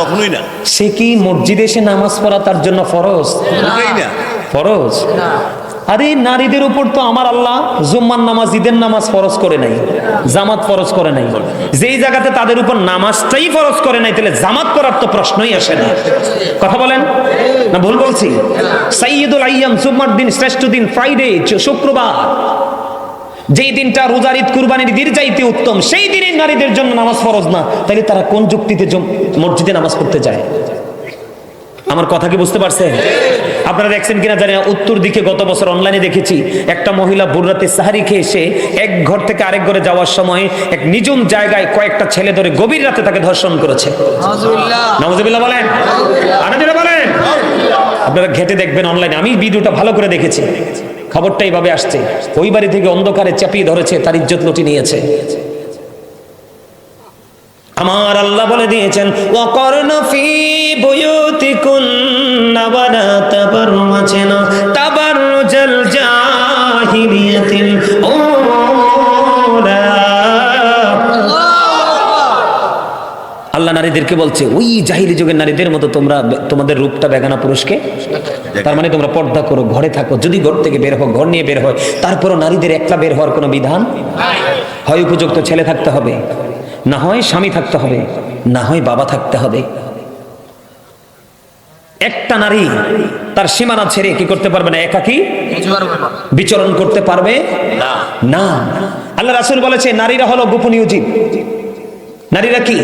কখনোই না। সে কি মসজিদে এসে নামাজ পড়া তার জন্য ফরজ? না। ফরজ? আরে নারীদের উপর তো আমার আল্লাহ জুম্মার নামাজ ঈদের নামাজ ফরজ করে নাই জামাত ফরজ করে নাই। যেই জায়গাতে তাদের উপর নামাজটাই ফরজ করে নাই তাহলে জামাত করার তো প্রশ্নই আসে না। কথা বলেন? না ভুল বলছি? সাইয়দুল আইয়াম জুম্মার দিন শ্রেষ্ঠ দিন ফ্রাইডে শুক্রবার। যেই দিনটা রোজার ঈদ কুরবানির ঈদের চাইতে উত্তম সেই দিনে নারীদের জন্য নামাজ ফরজ না। তাহলে তারা কোন যুক্তিতে মসজিদে নামাজ পড়তে যায়? আমার কথা কি বুঝতে পারছেন? আপনারা দেখছেন কিনা জানি না উত্তর দিকে গত বছর অনলাইনে দেখেছি একটা মহিলা বুড়রাতে সাহারি খেয়ে এসে এক ঘর থেকে আরেক ঘরে যাওয়ার সময় এক নিজুম জায়গায় কয়েকটা ছেলে ধরে গভীর রাতে তাকে ধর্ষণ করেছে। বলেন। আপনারা ঘেটে দেখবেন অনলাইনে আমি ভিডিওটা ভালো করে দেখেছি। খবরটা এইভাবে আসছে। ওই বাড়ি থেকে অন্ধকারে চাপিয়ে ধরেছে, তার ইজ্জত লুটি নিয়েছে। আমার আল্লাহ বলে দিয়েছেন অকর্ণ ফি বুয়ুতিকুন্না ওয়ালা মাঝে তাবাররুজাল নারীদেরকে বলছে ওই জাহিলি যুগের নারীদের মতো তোমরা তোমাদের রূপটা বেগানা পুরুষকে? তার মানে তোমরা পর্দা করো ঘরে থাকো যদি ঘর থেকে বের হও ঘর নিয়ে বের হয় তারপরও নারীদের একলা বের হওয়ার কোনো বিধান? হয় উপযুক্ত ছেলে থাকতে হবে না হয় স্বামী থাকতে হবে না হয় বাবা থাকতে হবে। একটা নারী তার সীমানা ছেড়ে কি করতে পারবে না? একাকি বিচরণ করতে পারবে? না। না। আল্লাহ রাসূল বলেছে নারীরা হলো গোপনীয় জীব। নারীরা কি?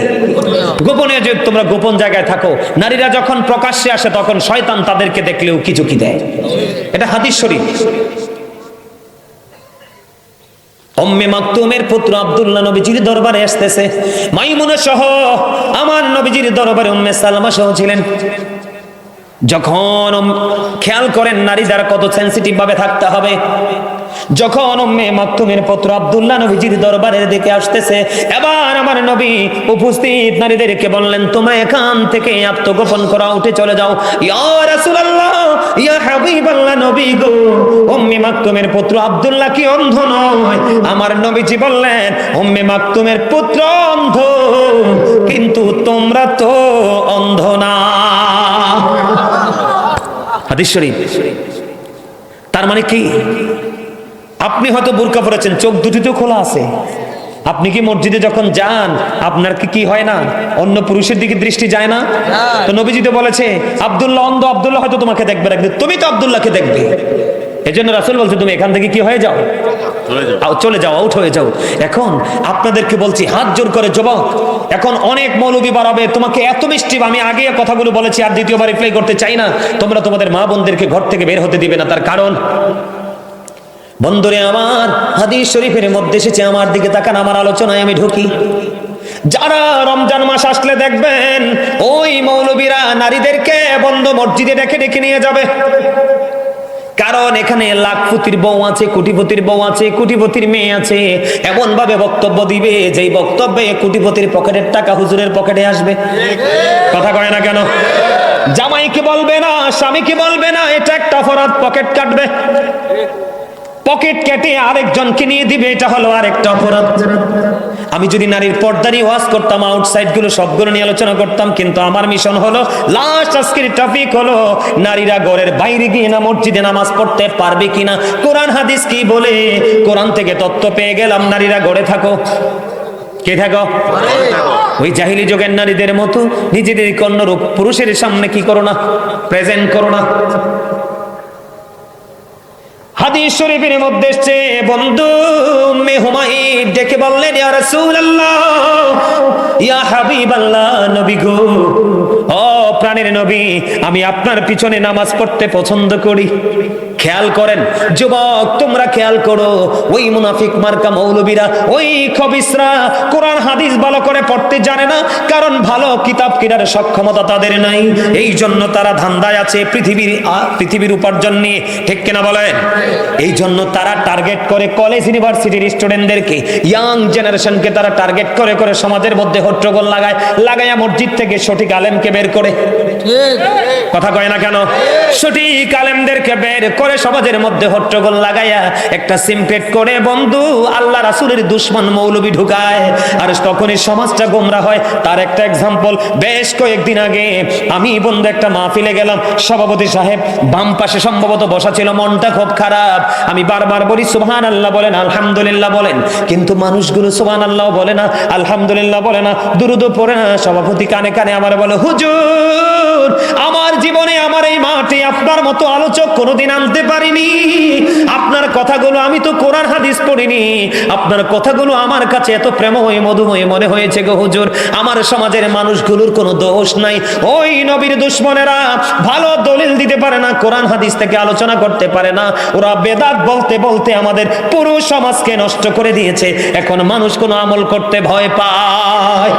গোপনে যে তোমরা গোপন জায়গায় থাকো, নারীরা যখন প্রকাশ্যে আসে, তখন শয়তান তাদেরকে দেখলেও কি ঝুঁকি দেয়? এটা হাদিস শরীফ। অম্মে পুত্র দরবারে আসতেছে। মাইমুনা আমার নবীজির দরবারে ছিলেন। যখন খেয়াল করেন নারী দ্বারা কত সেন্সিটিভ ভাবে থাকতে হবে। যখন মাকতুমের পুত্র আব্দুল্লাহ নবীজির দরবারের দিকে আসতেছে, এবার আমার নবী উপস্থিত নারীদেরকে বললেন, তোমরা এখান থেকে আত্মগোপন করা, উঠে চলে যাও। নবীজি বললেন পুত্র অন্ধ, কিন্তু তোমরা তো অন্ধ না। তার মানে কি? আপনি হয়তো বোরকা পরেছেন চোখ দুটি তো খোলা আছে। আপনি কি মসজিদে যখন যান আপনার কি কি হয় না? অন্য পুরুষের দিকে দৃষ্টি যায় না? তো নবীজি তো বলেছে আব্দুল্লাহ অন্ধ আব্দুল্লাহ হয়তো তোমাকে দেখবে রাখবে তুমি তো আব্দুল্লাহকে দেখবে। এই জন্য রাসুল বলছে তুমি এখান থেকে কি হয়ে যাও? চলে যাও। আউট হয়ে যাও। এখন আপনাদেরকে বলছি হাত জোর করে যুবক এখন অনেক মৌলবি বাড়াবে তোমাকে এত মিষ্টি আমি আগে কথাগুলো বলেছি আর দ্বিতীয়বার রিপ্লাই করতে চাই না। তোমরা তোমাদের মা বোনদেরকে ঘর থেকে বের হতে দিবে না তার কারণ বন্ধুরে আমার হাদিস শরীফের মধ্যে এসেছে, আমার দিকে তাকান, আমার আলোচনায় আমি ঢুকি। যারা রমজান মাস আসলে দেখবেন, ওই মৌলবীরা নারীদেরকে বন্ধ মসজিদে ডেকে ডেকে নিয়ে যাবে। কারণ এখানে লাখপতির বউ আছে, কোটিপতির বউ আছে, কোটিপতির মেয়ে আছে। এমন ভাবে বক্তব্য দিবে, যেই বক্তব্যে কোটিপতির পকেটের টাকা হুজুরের পকেটে আসবে। কথা কয় না কেন? জামাইকে বলবে না, স্বামীকে বলবে না, এটা একটা অপরাধ, পকেট কাটবে। পকেট কেটে আরেকজনকে নিয়ে দিবে, এটা হলো আরেকটা অপরাধ। আমি যদি নারীর পর্দা নিয়ে ওয়াজ করতাম আউটসাইডগুলো সবগুলো নিয়ে আলোচনা করতাম, কিন্তু আমার মিশন হলো লাস্ট আজকের টপিক হলো, নারীরা ঘরের বাইরে গিয়ে না মসজিদে নামাজ পড়তে পারবে কিনা? কোরআন, হাদিস কি বলে? কোরআন থেকে তত্ত্ব পেয়ে গেলাম, নারীরা ঘরে থাকো। কে থাকো? ওই জাহিলি যুগের নারীদের মতো, নিজেদের কন্য রূপ পুরুষের সামনে কি করো না? প্রেজেন্ট করো না। হাদিস শরীফের মধ্যে এসছে বন্ধু মে হুমায়ুন ডেকে বললেন, ইয়া রাসূলুল্লাহ, ইয়া হাবিবাল্লাহ, নবী গো। ও প্রাণের নবী, আমি আপনার পিছনে নামাজ পড়তে পছন্দ করি। খেয়াল করেন যুবক তোমরা খেয়াল করো ওই মুনাফিক মার্কা মৌলবীরা ওই খবিসরা কোরআন হাদিস ভালো করে পড়তে জানে না কারণ ভালো কিতাব কেনার সক্ষমতা তাদের নাই। এই জন্য তারা ধান্দায় আছে পৃথিবীর পৃথিবীর উপার্জন নিয়ে। ঠিক কিনা বলেন? এই জন্য তারা টার্গেট করে কলেজ ইউনিভার্সিটির স্টুডেন্টদেরকে ইয়াং জেনারেশনকে তারা টার্গেট করে করে সমাজের মধ্যে হট্টগোল লাগায় লাগাইয়া মসজিদ থেকে সঠিক আলেমকে বের করে। কথা কয় না কেন? সঠিক আলেমদেরকে বের করে করে সমাজের মধ্যে হট্টগোল লাগাইয়া একটা সিমপ্লেট করে, বন্ধু, আল্লাহ রাসুলের দুশ্মন মৌলবি ঢুকায়। আর তখনই সমাজটা গোমরা হয়। তার একটা এক্সাম্পল বেশ কয়েকদিন আগে আমি বন্ধু একটা মাহফিলে গেলাম। সভাপতি সাহেব, বাম পাশে সম্ভবত বসা ছিল, মনটা খুব খারাপ। আমি বারবার বলি সুবহান আল্লাহ বলেন, আলহামদুলিল্লাহ বলেন। কিন্তু মানুষগুলো সুবহান আল্লাহ বলে না, আলহামদুলিল্লাহ বলে না, দুরুদ পড়ে না। সভাপতি কানে কানে আমার বলে, হুজুর, আমার জীবনে, আমার এই মাঠে আপনার মতো আলোচক কোনোদিন আনতে পারিনি। আপনার কথাগুলো আমি তো কোরআন হাদিস পড়িনি। আপনার কথাগুলো আমার কাছে এত প্রেমময়, মধুময় মনে হয়েছে গো হুজুর। আমার সমাজের মানুষগুলোর কোনো দোষ নাই। ওই নবীর দুশ্মনেরা ভালো দলিল দিতে পারে না, কোরআন হাদিস থেকে আলোচনা করতে পারে না। ওরা বেদাত বলতে বলতে আমাদের পুরো সমাজকে নষ্ট করে দিয়েছে। এখন মানুষ কোনো আমল করতে ভয় পায়।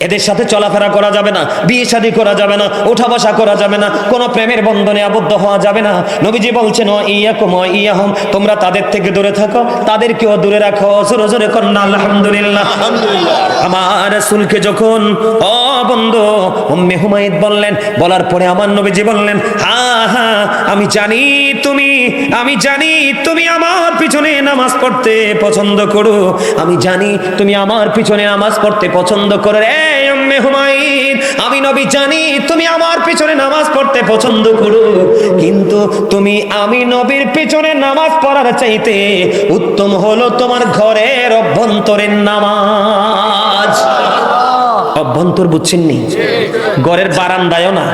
এদের সাথে চলাফেরা করা যাবে না, বিয়ে শাদী করা যাবে না ওঠা বসা করা যাবে না, কোনো প্রেমের বন্ধনে আবদ্ধ হওয়া যাবে না। নবীজি বলছেন, "ও ইয়াকুম ইয়াহুম, তোমরা তাদের থেকে দূরে থাকো, তাদেরকেও দূরে রাখো। জোরে জোরে কন্যা, আলহামদুলিল্লাহ আমার রাসূলকে যখন, ও বন্ধু, উম্মে হুমায়দ বললেন, বলার পরে আমার নবীজি বললেন হ্যাঁ হা, আমি জানি তুমি, আমি জানি তুমি আমার পিছনে নামাজ পড়তে পছন্দ করো। আমি জানি তুমি আমার পিছনে নামাজ পড়তে পছন্দ করো রে। হুমায়দ আমি নবী জানি তুমি আমার পিছনে নামাজ পড়তে পছন্দ করো, কিন্তু তুমি আমি নবীর পিছনে নামাজ পড়ার চাইতে উত্তম হলো তোমার ঘরের অভ্যন্তরের নামাজ। অভ্যন্তর বুঝছেন নি? ঘরের বারান্দায়ও না,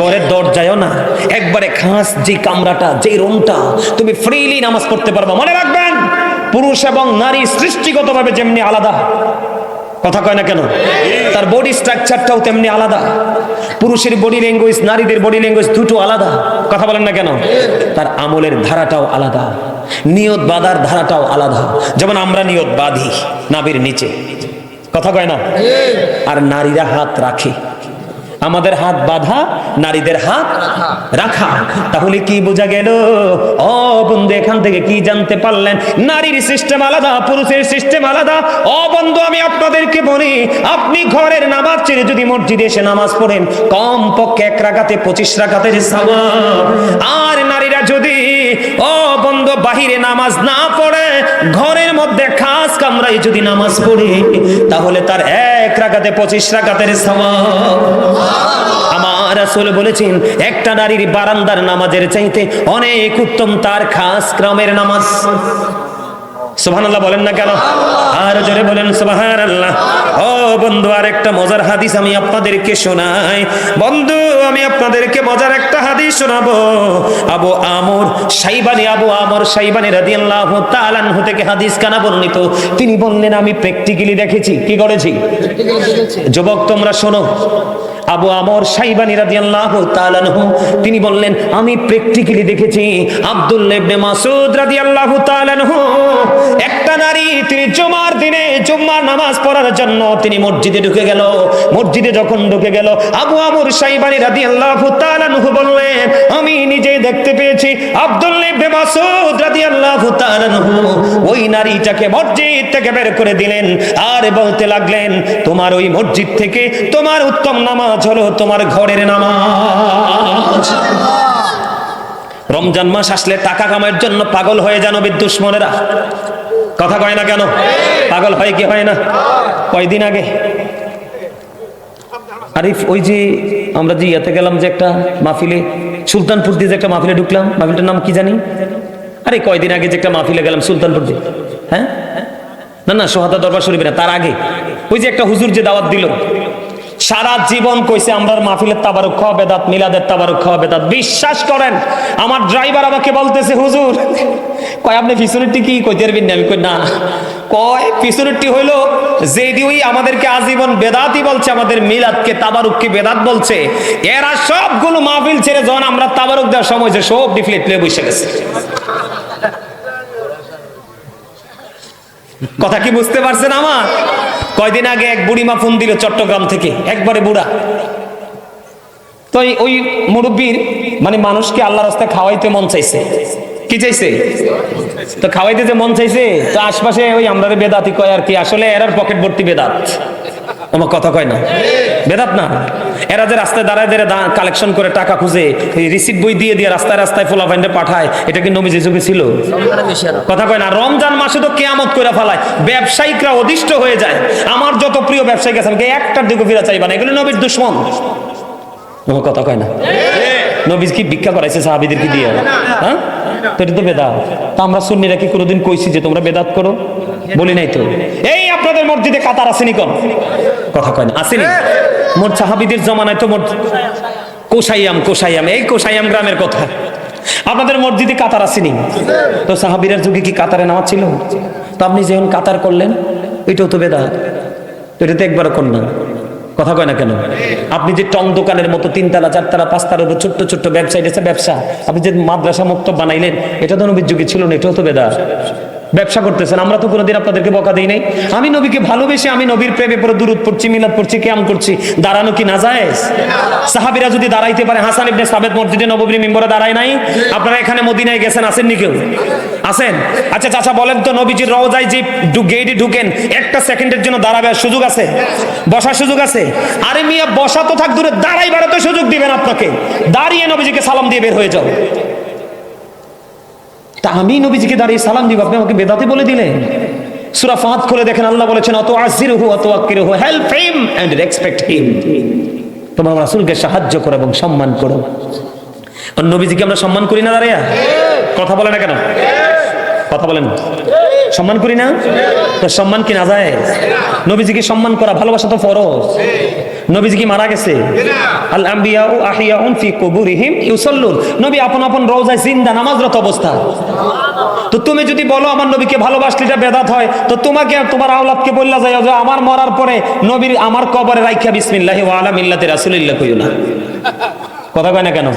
ঘরের দরজায়ও না। একবারে খাস যে কামরাটা, যে রুমটা তুমি ফ্রিলি নামাজ পড়তে পারবা। মনে রাখবেন, পুরুষ এবং নারী সৃষ্টিগতভাবে যেমনি আলাদা কথা কয় না কেন? তার বডি স্ট্রাকচারটাও তেমনি আলাদা। পুরুষের বডি ল্যাঙ্গুয়েজ নারীদের বডি ল্যাঙ্গুয়েজ দুটো আলাদা। কথা বলেন না কেন? তার আমলের ধারাটাও আলাদা। নিয়ত বাঁধার ধারাটাও আলাদা। যেমন আমরা নিয়ত বাঁধি নাবির নিচে। কথা কয় না? আর নারীরা হাত রাখে। আমাদের হাত বাঁধা, নারীদের হাত রাখা। তাহলে কি বোঝা গেল? ও বন্ধু, এখান থেকে কি জানতে পারলেন? নারীর সিস্টেম আলাদা, পুরুষের সিস্টেম আলাদা। ও বন্ধু, আমি আপনাদেরকে বলি, আপনি ঘরের নামাজ ছেড়ে যদি মসজিদে এসে নামাজ পড়েন কম পক্ষে এক রাখাতে পঁচিশ রাখাতের সওয়াব আর নারীরা যদি, ও বন্ধু, বাহিরে নামাজ না পড়ে, ঘরের মধ্যে খাস কামরাই যদি নামাজ পড়ে, তাহলে তার এক রাখাতে পঁচিশ সওয়াব। আমার আসলে বলেছেন, একটা নারীর বারান্দার নামাজের চাইতে অনেক উত্তম তার খাস ক্রমের নামাজ। বলেন না কেন? আর জোরে বলেন ও বন্ধু আর একটা মজার হাদিস আমি আপনাদেরকে শোনাই। বন্ধু আমি আপনাদেরকে মজার একটা হাদিস শোনাবো। আবু আমর সাইবানি আবু আমর সাইবানি রাদিয়াল্লাহু তাআলা আনহু থেকে হাদিস কানা বর্ণিত। তিনি বললেন আমি প্র্যাকটিক্যালি দেখেছি। কি করেছি? যুবক তোমরা শোনো। আবু আমর সাইবানি রাদিয়াল্লাহু তাআলা আনহু, তিনি বললেন, আমি প্র্যাকটিক্যালি দেখেছি আব্দুল্লাহ ইবনে মাসউদ রাদিয়াল্লাহু তাআলা আনহু। একটা নারী তিনি জুমার দিনে জুম্মার নামাজ পড়ার জন্য তিনি মসজিদে ঢুকে গেল। মসজিদে যখন ঢুকে গেল, আবু আমর সাইবানি রাদিয়াল্লাহু তাআলা আনহু বললেন, আমি নিজে দেখতে পেয়েছি আব্দুল্লাহ ইবনে মাসউদ রাদিয়াল্লাহু তাআলা আনহু। ওই নারীটাকে মসজিদ থেকে বের করে দিলেন আর বলতে লাগলেন, তোমার ওই মসজিদ থেকে তোমার উত্তম নামাজ হলো তোমার ঘরের নামাজ। রমজান মাস আসলে টাকা কামাইয়ের জন্য পাগল হয়ে যান বিদ্যুৎ মনেরা কথা কয় না কেন? পাগল হয় কি হয় না? কয়দিন আগে? আরিফ, ওই যে আমরা যে ইয়াতে গেলাম যে একটা মাহফিলে, সুলতানপুর দিয়ে যে একটা মাহফিলে ঢুকলাম, মাহফিলটার নাম কি জানি? আরে, কয়দিন আগে যে একটা মাহফিলে গেলাম সুলতানপুর দিয়ে। হ্যাঁ? না না, সোহাদা দরবার শরীফে না তার আগে। ওই যে একটা হুজুর যে দাওয়াত দিল সারা জীবন কইছে আমরা মাহফিলের তাবারক খাওয়া বেদাত, মিলাদের তাবারক খাওয়া বেদাত। বিশ্বাস করেন, আমার ড্রাইভার আমাকে বলতেছে, হুজুর, কয় আপনি পিছনেরটি কি? কইতে পারবেন না আমি কই, না। কয় পিছনেরটি হইল যেদি ওই আমাদেরকে আজীবন বেদাতই বলছে, আমাদের মিলাদকে তাবারুককে বেদাত বলছে। এরা সবগুলো মাহফিল ছেড়ে যখন আমরা তাবারুক দেওয়ার সময় যে সব ডিফলেট নিয়ে বসে গেছে। কথা কি বুঝতে পারছেন আমার? কয়দিন আগে এক বুড়িমা ফোন দিল চট্টগ্রাম থেকে, একবারে বুড়া। তো ওই মুরব্বীর মানে মানুষকে আল্লাহ রাস্তায় খাওয়াইতে মন চাইছে। কি চাইছে? তো খাওয়াইতে যে মন চাইছে, তো আশপাশে ওই আমরা বেদাতি কয় আর কি, আসলে এরার পকেট ভর্তি বেদাত। আমার কথা কয় না? বেদাত না? এরা যে রাস্তায় দাঁড়ায় দাঁড়ায় কালেকশন করে টাকা খুঁজে রিসিপ্ট বই দিয়ে দিয়ে রাস্তায় রাস্তায় ফোলা ফাইন্ডে পাঠায় এটা কি নবীজি যুগে ছিল? কথা কয় না রমজান মাসে তো কেয়ামত করে ফেলায় ব্যবসায়িকরা অদিষ্ট হয়ে যায়। আমার যত প্রিয় ব্যবসায়িক আছে আমাকে একটার দিকে ফিরে চাইবা না এগুলো নবীর দুশ্মন। কথা কয় না? নবীজ কি ভিক্ষা করাইছে সাহাবিদের কি দিয়ে? হ্যাঁ? তো এটা তো বেদাত আমরা সুন্নিরা কি কোনোদিন কইছি যে তোমরা বেদাত করো? বলি নাই তো। এই আপনাদের মসজিদে কাতার আসেনি কোন? কথা কয় না আসেনি মোর সাহাবিদের জমানায় তো মোর কোসাইয়াম কোসাইয়াম, এই কোসাইয়াম গ্রামের কথা। আপনাদের মসজিদে কাতার আসেনি তো সাহাবিরার যুগে কি কাতারে নামাজ ছিল? তো আপনি যখন কাতার করলেন, এটাও তো বেদাত। এটা তো একবারও করলেন কথা কয় না কেন? আপনি যে টং দোকানের মতো তিনতলা, চারতলা, পাঁচতলার উপর ছোট্ট ছোট্ট ব্যবসায়ী এটা ব্যবসা। আপনি যে মাদ্রাসা মুক্ত বানাইলেন, এটা তো নবীর ছিল না, এটাও তো বেদা ব্যবসা করতেছেন, আমরা তো কোনোদিন আপনাদেরকে বকা দিই নাই। আমি নবীকে ভালোবেসে আমি নবীর প্রেমে পরে দূরত পড়ছি, মিলাদ পড়ছি, কেয়াম করছি। দাঁড়ানো কি না যায় সাহাবিরা যদি দাঁড়াইতে পারে, হাসান ইবনে সাবেদ মসজিদে নববীর মিম্বরে দাঁড়ায় নাই? আপনারা এখানে মদিনায় গেছেন, আসেননি কেউ? আসেন। আচ্ছা চাচা, বলেন তো, নবীজির রওজায় যে গেটে ঢুকেন, একটা সেকেন্ডের জন্য দাঁড়াবার সুযোগ আছে? বসার সুযোগ আছে? আরে মিয়া, বসা তো থাক, দূরে দাঁড়াই বেড়াতে সুযোগ দিবেন আপনাকে। দাঁড়িয়ে নবীজিকে সালাম দিয়ে বের হয়ে যাও। তা আমি নবীজিকে দাঁড়িয়ে সালাম দিব। আপনি আমাকে বেদাতে বলে দিলেন। সুরা ফাঁদ খুলে দেখেন, আল্লাহ বলেছেন অত আজিরহু অত আকিরহু help him and respect him তোমার রাসূলকে সাহায্য করো এবং সম্মান করো। নবীজিকে আমরা সম্মান করি না দাঁড়িয়া কথা বলে না কেন? কথা বলেন। সম্মান করি না? তো সম্মান কি না যায়? নবীজিকে সম্মান করা ভালোবাসা তো ফরজ। নবীজি কি মারা গেছে? আল আম্বিয়া আহিয়াউন ফি কুবুরিহিম ইউসাল্লুন। নবী আপন আপন রওজায় জিন্দা, নামাজরত অবস্থা। তো তুমি যদি বলো আমার নবীকে ভালোবাসলে বেদাত হয়, তো তোমাকে তোমার আওলাদকে বললা যায় যে আমার মরার পরে নবীর আমার কবরে রাইখা বিসমিল্লাহি ওয়া আলা মিল্লাতি রাসূলিল্লাহ না। কথা কয় না কেন?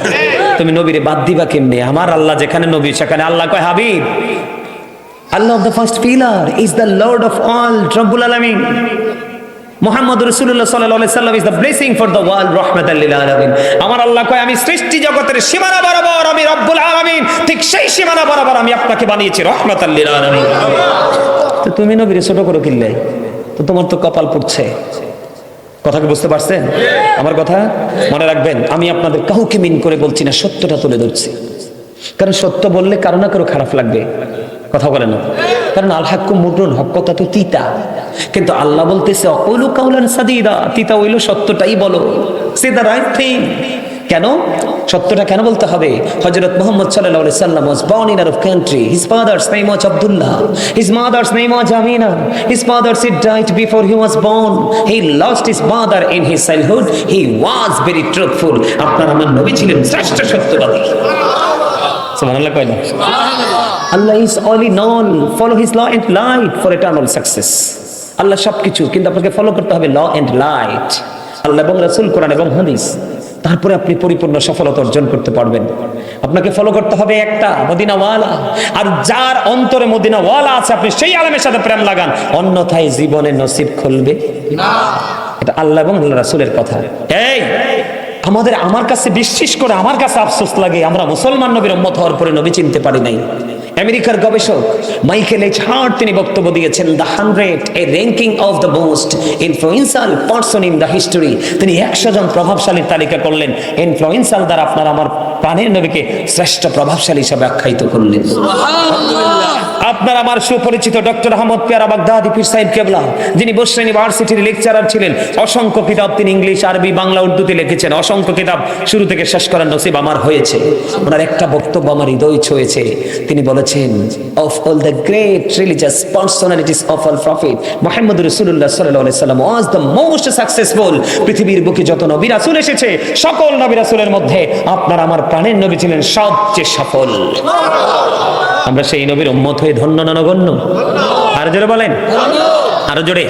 তুমি নবীরে বাদ দিবা কেমনে? আমার আল্লাহ যেখানে নবী, সেখানে আল্লাহ কয় Habib. Allah of the first pillar is the lord of all রব্বুল আলামিন। মোহাম্মদ রসুল্লাহ সাল্লাহ সাল্লাম is the blessing for the world রহমাতাল্লিল আলামিন। আমার আল্লাহ কয়, আমি সৃষ্টি জগতের সীমানা বরাবর, আমি রব্বুল আলামিন, ঠিক সেই সীমানা বরাবর আমি আপনাকে বানিয়েছি রহমাতাল্লিল আলামিন। তো তুমি নবীরে ছোট করে কিনলে তো তোমার তো কপাল পড়ছে। কথা কি বুঝতে পারছেন? আমার কথা মনে রাখবেন, আমি আপনাদের কাউকে মিন করে বলছি না, সত্যটা তুলে ধরছি। কারণ সত্য বললে কারও না কারও খারাপ লাগবে। কথা বলে না। কারণ আল হাক্কু মুদ্রণ হক কথা তো তিতা। কিন্তু আল্লাহ বলতেছে অকৌলু কাউলান সাদিদা তিতা হইল সত্যটাই বলো সে দ্য রাইট থিং কেন সত্যটা কেন বলতে হবে হজরত মোহাম্মদ সাল্লাহ সাল্লাম was born in Arab country his father's name was Abdullah his mother's name was Amina his father said died before he was born he lost his mother in his childhood he was very truthful আপনার আমার নবী ছিলেন শ্রেষ্ঠ সত্যবাদী সুবহানাল্লাহ কয় না Allah is all in all follow his law and light for eternal success Allah সব কিছু কিন্তু আপনাকে ফলো করতে হবে ল এন্ড লাইট আল্লাহ এবং রাসুল কোরআন এবং হাদিস। তারপরে আপনি পরিপূর্ণ সফলতা অর্জন করতে পারবেন। আপনাকে ফলো করতে হবে একটা মদিনাওয়ালা। আর যার অন্তরে মদিনাওয়ালা আছে আপনি সেই আলমের সাথে প্রেম লাগান। অন্যথায় জীবনে নসিব খুলবে। এটা আল্লাহ এবং আল্লাহ রাসুলের কথা। এই! আমাদের আমার কাছে বিশ্বাস করে আমার কাছে আফসোস লাগে। আমরা মুসলমান নবীর উম্মত হওয়ার পরে নবী চিনতে পারি নাই। আমেরিকার গবেষক মাইকেল এইচ হার্ট, তিনি বক্তব্য দিয়েছেন the hundred a ranking of the most influential person in the history তিনি একশো জন প্রভাবশালীর তালিকা করলেন। ইনফ্লুয়েন্সাল দ্বারা আপনার আমার প্রাণের নবীকে শ্রেষ্ঠ প্রভাবশালী হিসাবে আখ্যায়িত করলেন। আপনার আমার সুপরিচিত ডক্টর আহমদ পেয়ারা বাগদাদি, পীর সাহেব কেবলা, যিনি বসরা ইউনিভার্সিটির লেকচারার ছিলেন। অসংখ্য কিতাব তিনি ইংলিশ, আরবি, বাংলা, উর্দুতে লিখেছেন। অসংখ্য কিতাব শুরু থেকে শেষ করার নসিব আমার হয়েছে। ওনার একটা বক্তব্য আমার হৃদয় ছুঁয়েছে। তিনি বলেছেন of all the great religious personalities of all prophet Mohammad রসুল্লাহ সাল্লাহ সাল্লাম ওয়াজ দ্য মোস্ট সাকসেসফুল পৃথিবীর বুকে যত নবী রাসূল এসেছে, সকল নবী রাসূলের মধ্যে আপনার আমার প্রাণের নবী ছিলেন সবচেয়ে সফল। আমরা সেই নবীর উম্মত হয়ে ধন্য না নগণ্য আর জোরে বলেন। আরও জোরে।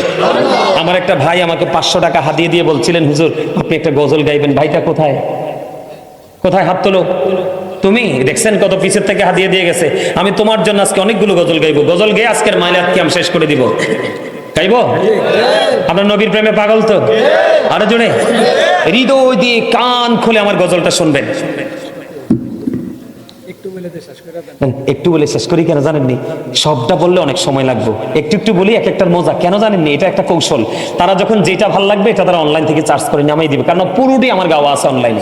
আমার একটা ভাই আমাকে পাঁচশো টাকা হাতিয়ে দিয়ে বলছিলেন হুজুর আপনি একটা গজল গাইবেন। ভাইটা কোথায়? কোথায় হাত তোলো? তুমি দেখছেন কত পিছের থেকে হাতিয়ে দিয়ে গেছে। আমি তোমার জন্য আজকে অনেকগুলো গজল গাইবো। গজল গেয়ে আজকের মাইলাত কি আমি শেষ করে দিব। গাইবো? আপনার নবীর প্রেমে পাগল তো? আরও জোরে। হৃদয় দিয়ে কান খুলে আমার গজলটা শুনবেন। একটু বলে শেষ করি কেন জানেননি? সবটা বললে অনেক সময় লাগবে। একটু একটু বলি, এক একটার মজা। কেন জানেননি? এটা একটা কৌশল। তারা যখন যেটা ভালো লাগবে, এটা তারা অনলাইন থেকে চার্জ করে নামাই দিবে। কারণ পুরোটি আমার গাওয়া আছে অনলাইনে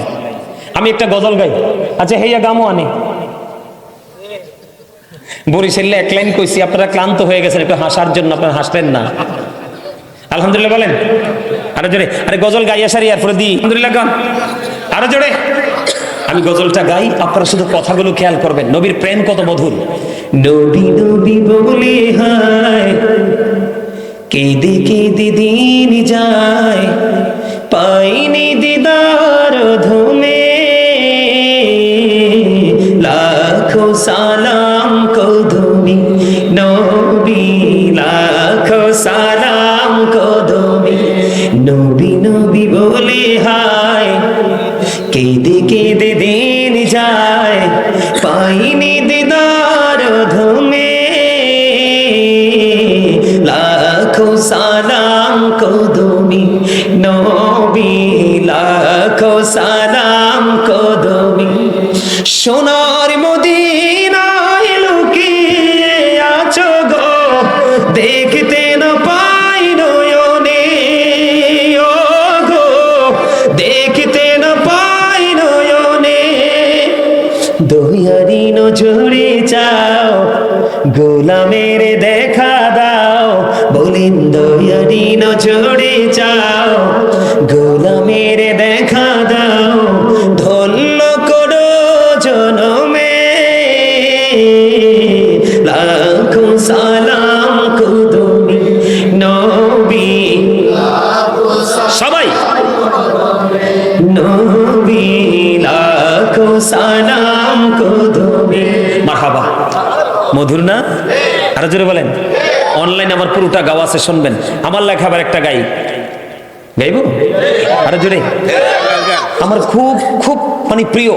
আমি একটা গজল গাই। আচ্ছা হেয়া গামও আনে। বরিশালে এক লাইন কইছি, আপনারা ক্লান্ত হয়ে গেছেন, একটু হাসার জন্য আপনারা হাসলেন না। আলহামদুলিল্লাহ বলেন। আরও জোরে। আরে গজল গাইয়া সারি, এরপরে দিই আলহামদুলিল্লাহ আরও জোরে। আমি গজলটা গাই, আপনারা শুধু কথাগুলো খেয়াল করবেন। নবীর প্রেম কত মধুর। নবী নবী বলে হায়, কেঁদে কেঁদে দিন যায়, পাইনি দিদার ধুমে লাখো সালাম সোনার মদিনায় লুকিয়ে আছো গো। দেখতে না পাই নয়নে, ও গো। দেখতে না পাই নয়নে। দহিয়ারি নজরে চাও, গোলামের দেখা দাও। বলেন দয়ারি নজরে মধুর না? আরও জোরে বলেন। অনলাইন আমার পুরোটা গাওয়া আছে, শুনবেন। আমার লেখা আবার একটা গাই। গাইব? আরও জোরে। আমার খুব খুব মানে প্রিয়।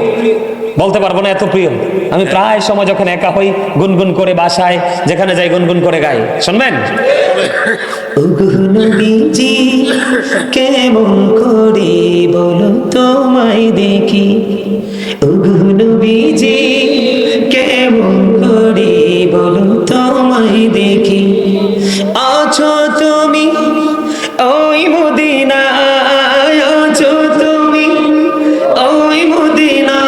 বলতে পারব না এত প্রিয়। আমি প্রায় সময় যখন একা হই, গুনগুন করে বাসায়, যেখানে যাই গুনগুন করে গাই। শুনবেন? কেমন করে বলো তোমায় দেখি? কেমন করে বলো তোমায় দেখি। আছো তুমি, ওই আছো তুমি, ওই মদিনা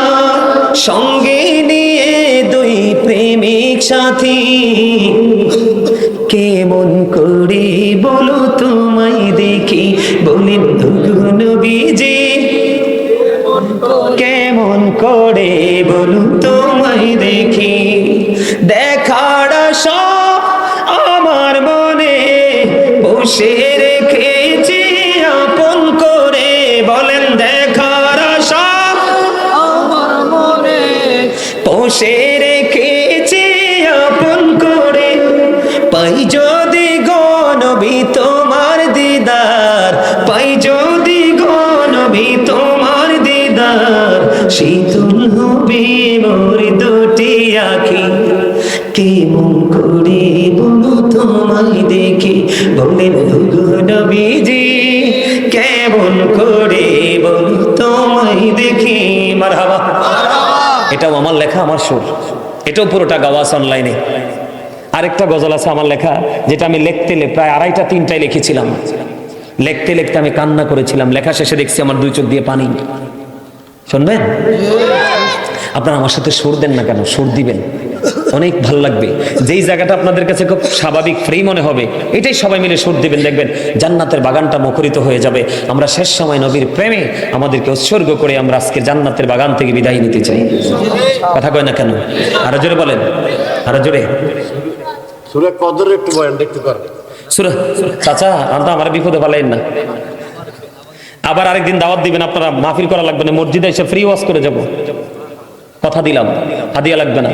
সঙ্গে নিয়ে দুই প্রেমিক সাথী। কেমন করে বলো তোমায় দেখি। বলেন নবীজি কেমন করে বলু তোমায় দেখি? দেখার আশা আমার মনে বসে শীতল হবে কেমন করে বলো তোমায় দেখি? বলেন নবীজি, কেমন করে বলো তোমায় দেখি? এটাও আমার লেখা, আমার সুর। এটাও পুরোটা গাওয়া আছে অনলাইনে আরেকটা গজল আছে আমার লেখা, যেটা আমি লিখতে প্রায় আড়াইটা, তিনটায় লিখেছিলাম। লিখতে লিখতে আমি কান্না করেছিলাম। লেখা শেষে দেখছি আমার দুই চোখ দিয়ে পানি। শুনবেন? আপনারা আমার সাথে সুর দেন না কেন? সুর দিবেন। অনেক ভালো লাগবে। যেই জায়গাটা আপনাদের কাছে খুব স্বাভাবিক ফ্রি মনে হবে এটাই সবাই মিলে সুর দিবেন। দেখবেন জান্নাতের বাগানটা মুখরিত হয়ে যাবে। আমরা শেষ সময় নবীর প্রেমে আমাদেরকে উৎসর্গ করে আমরা আজকে জান্নাতের বাগান থেকে বিদায় নিতে চাই। কথা কয় না কেন? আরও জোরে বলেন। আরও জোরে। সুরে কদর একটু বয়ান একটু কর। সুরা চাচা আমরা আমার বিপদে পালাইন না। আবার আরেকদিন দাওয়াত দিবেন, আপনারা মাহফিল করা লাগবে না, মসজিদে এসে ফ্রি ওয়াশ করে যাব। কথা দিলাম, হাদিয়া লাগবে না।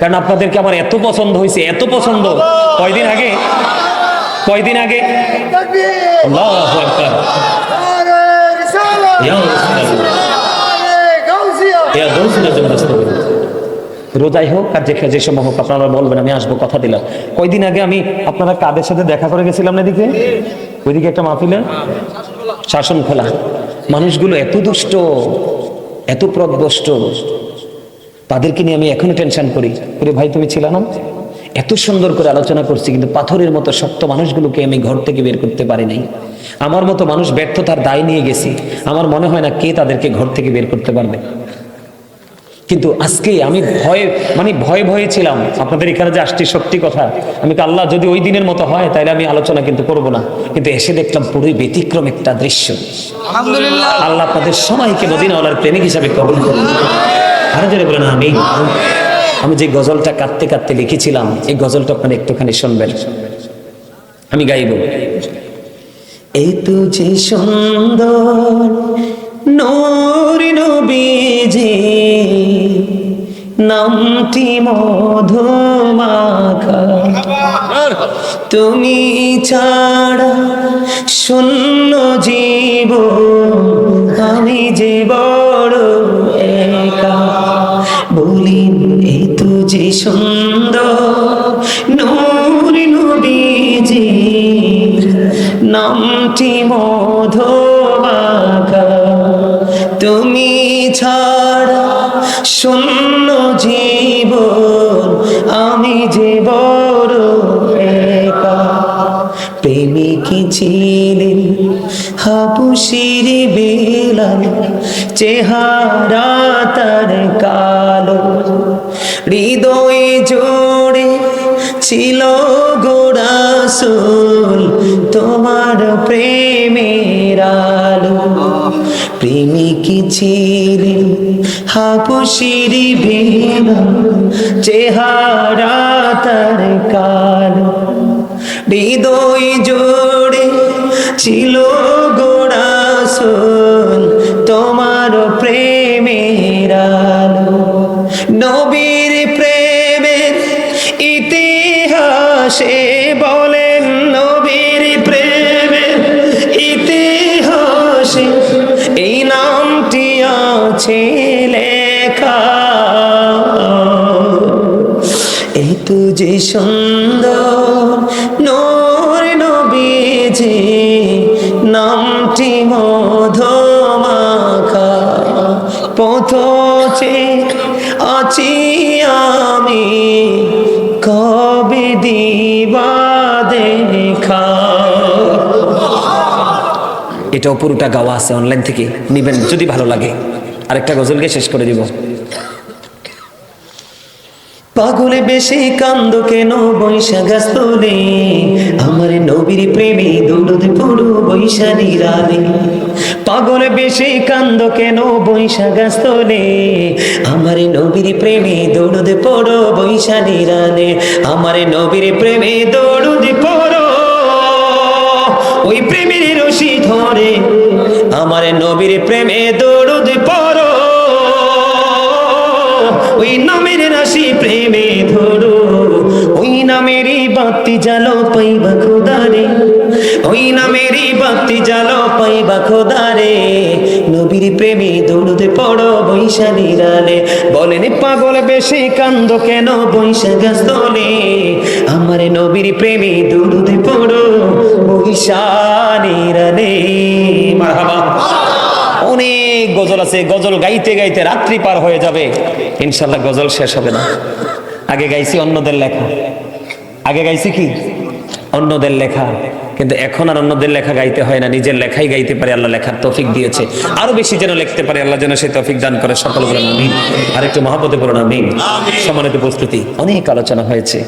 কারণ আপনাদেরকে আমার এত পছন্দ হয়েছে, এত পছন্দ। কয়দিন আগে? কয়দিন আগে? রোজাই হোক আর যেখানে যে সময় হোক, আপনারা বলবেন, আমি আসব, কথা দিলাম। কয়দিন আগে আমি আপনারা কাদের সাথে দেখা করে গেছিলাম না এদিকে? ওইদিকে একটা মাহফিলে? শাসন খোলা। মানুষগুলো এত দুষ্ট, এত প্রদষ্ট তাদেরকে নিয়ে আমি এখনও টেনশন করি। ওরে ভাই, তুমি ছিল না? এত সুন্দর করে আলোচনা করছি, কিন্তু পাথরের মতো শক্ত মানুষগুলোকে আমি ঘর থেকে বের করতে পারি নাই। আমার মতো মানুষ ব্যর্থতার দায় নিয়ে গেছি। আমার মনে হয় না কে তাদেরকে ঘর থেকে বের করতে পারবে। কিন্তু আজকে আমি ভয়ে মানে ভয়ে ভয়ে ছিলাম। আপনাদের এখানে যে আসছি সত্যি কথা আমি কি আল্লাহ যদি ওই দিনের মতো হয় তাহলে আমি আলোচনা কিন্তু করব না। কিন্তু এসে দেখলাম পুরোই ব্যতিক্রম একটা দৃশ্য। আল্লাহ আপনাদের সবাইকে মদিনাওয়ালার প্রেমিক হিসাবে কবল করুন। আরও জোরে বলেন আমি আমি যে গজলটা কাঁদতে কাঁদতে লিখেছিলাম এই গজলটা আপনারা একটুখানি শুনবেন। আমি গাইব। এই তো যে সুন্দর নূর নবীজি নামটি মধুমাখা। তুমি ছাড়া শূন্য জীব, আমি যে বড় একা। বলিন, এ তুঝে সুন্দর নূর নবীজি নামটি মধুমাখা। তুমি ছাড়া শূন্য বেলাল, চেহারা তার কালো। হৃদয়ে জোড়ে ছিল গোড়াসুল তোমার প্রেমের আলো। প্রেমিকি ছিলেন হাবুসির বেলাল, চেহারা তার কালো। তুঝে সুন্দর নোর নবীজি, নামটি মধুমাখা পথে আছি আমি, কবে দিবা দেখা? এটাও পুরোটা গাওয়া আছে অনলাইন থেকে, নিবেন যদি ভালো লাগে। আরেকটা গজলকে শেষ করে দিব। পাগলে বেশি কান্দ কেন বৈশা গাস্তলে আমার নবীর প্রেমী দৌড়দ পড়ো বৈশা নিরালে পাগলে বেশি কান্দ কেন বৈশা গাস্তলে আমার নবীর প্রেমী দৌড়দ পড়ো বৈশা নিরালে আমার নবীর প্রেমী দৌড়দ পড়ো, ওই প্রেমের রশি ধরে। আমার নবীর প্রেমে দৌড়দ পড়ো ওই নামের রাশি প্রেমে ধরো। ওই নামেরই বাতি জালো পাইবা খোদারে। ওই নামেরই বাতি জালো পাইবা খোদারে। নবীর প্রেমে দৌড়তে পড়ো বৈশা নিরালে বলেন, পাগল বেশি কান্দ কেন বৈশা গাছতলে আমার নবীর প্রেমে দৌড়তে পড়ো বৈশা নিরালে মারহাবা। অনেক গজল আছে গজল গাইতে গাইতে রাত্রি পার হয়ে যাবে। ইনশাল্লাহ গজল শেষ হবে না। আগে গাইছি অন্যদের লেখা। আগে গাইছি কি? অন্যদের লেখা। কিন্তু এখন আর অন্যদের লেখা গাইতে হয় না। নিজের লেখাই গাইতে পারে আল্লাহ লেখার তৌফিক দিয়েছে। আরও বেশি যেন লিখতে পারে আল্লাহ যেন সেই তৌফিক দান করে। সকল বলেন আমিন। আর একটু মহাপতে আমিন। সম্মানিত উপস্থিতি অনেক আলোচনা হয়েছে।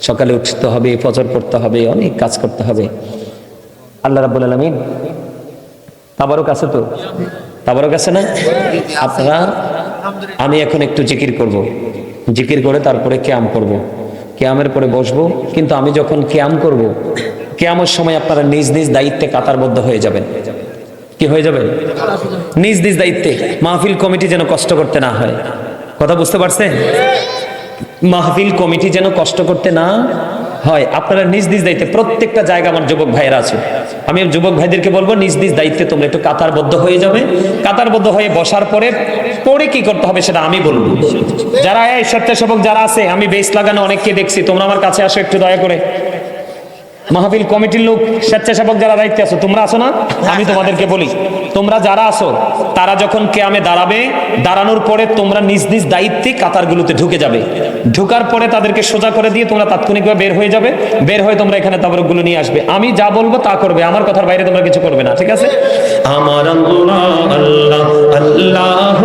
সকালে উঠতে হবে ফজর পড়তে হবে অনেক কাজ করতে হবে। আল্লাহ রাব্বুল আলামিন তাবারক আছে তো? তাবারক আছে না? আপনারা, আমি এখন একটু জিকির করব। জিকির করে তারপরে ক্যাম করব। ক্যামের পরে বসবো, কিন্তু আমি যখন ক্যাম করব, ক্যামের সময় আপনারা নিজ নিজ দায়িত্বে কাতারবদ্ধ হয়ে যাবেন। কি হয়ে যাবেন নিজ নিজ দায়িত্বে। মাহফিল কমিটি যেন কষ্ট করতে না হয়। কথা বুঝতে পারছেন? মাহফিল কমিটি যেন কষ্ট করতে না হয়, আপনারা নিজ নিজ দায়িত্বে, প্রত্যেকটা জায়গা আমার যুবক ভাইয়েরা আছে। আমি যুবক ভাইদেরকে বলব, নিজ নিজ দায়িত্বে তোমরা একটু কাতারবদ্ধ হয়ে যাবে। কাতারবদ্ধ হয়ে বসার পরে পরে কি করতে হবে সেটা আমি বলব। যারা এই স্বেচ্ছাসেবক যারা আছে, আমি বেশ লাগানো অনেককে দেখছি, তোমরা আমার কাছে আসো, একটু দয়া করে। মাহফিল কমিটির লোক স্বেচ্ছাসেবক যারা দায়িত্বে আছো, তোমরা আসো না? আমি তোমাদেরকে বলি, তোমরা যারা আসো তারা যখন কেয়ামে দাঁড়াবে, দাঁড়ানোর পরে তোমরা নিজ নিজ দায়িত্বে কাতারগুলোতে ঢুকে যাবে। ঢোকার পরে তাদেরকে সোজা করে দিয়ে তোমরা তাৎক্ষণিকভাবে বের হয়ে যাবে, বের হয়ে তোমরা এখানে তাবরকগুলো নিয়ে আসবে। আমি যা বলব তা করবে, আমার কথার বাইরে তোমরা কিছু করবে না, ঠিক আছে? আমার আল্লাহ আল্লাহ আল্লাহ